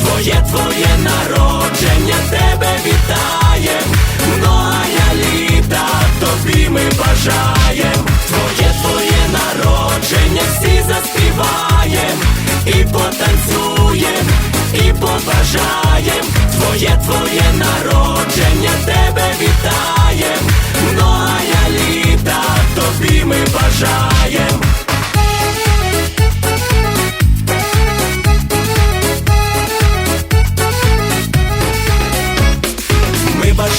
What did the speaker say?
Твоє твоє народження, тебе вітаєм, многая літа тобі ми бажаєм. Твоє твоє народження, всі заспіваєм, і потанцюєм, і побажаєм. Твоє твоє народження, тебе вітаєм, многая літа тобі ми бажаєм.